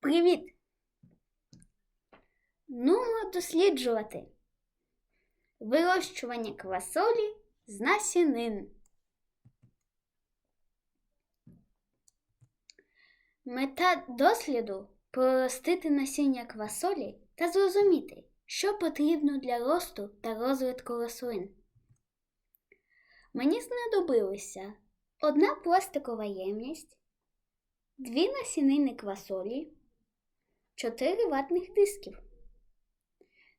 Привіт! Нумо досліджувати вирощування квасолі з насінин. Мета досліду проростити насіння квасолі та зрозуміти, що потрібно для росту та розвитку рослин. Мені знадобилося одна пластикова ємність, дві насінини квасолі, чотири ватних дисків,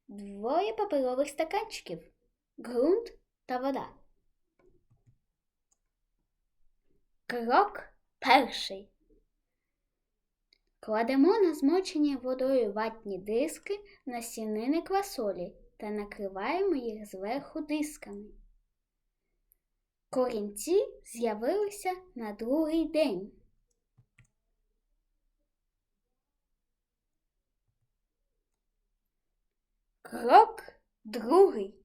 двоє паперових стаканчиків, ґрунт та вода. Крок перший. Кладемо на змочені водою ватні диски насінини квасолі та накриваємо їх зверху дисками. Корінці з'явилися на другий день. Крок другий.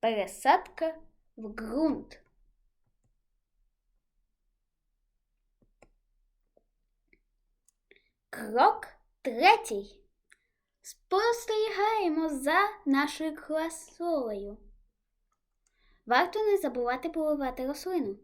Пересадка в ґрунт. Крок третій. Спостерігаємо за нашою квасолею. Варто не забувати поливати рослину.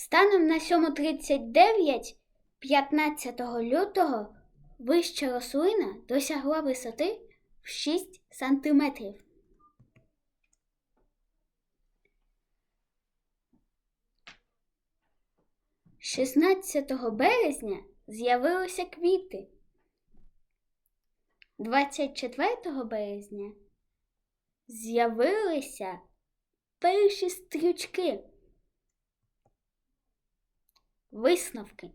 Станом на 7.39 15 лютого вища рослина досягла висоти в 6 сантиметрів. Шістнадцятого березня з'явилися квіти. 24 березня з'явилися перші стрючки. Висновки.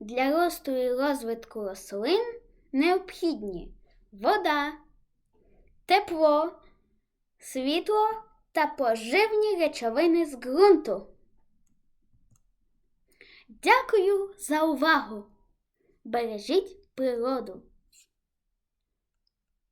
Для росту і розвитку рослин необхідні вода, тепло, світло та поживні речовини з ґрунту. Дякую за увагу! Бережіть природу!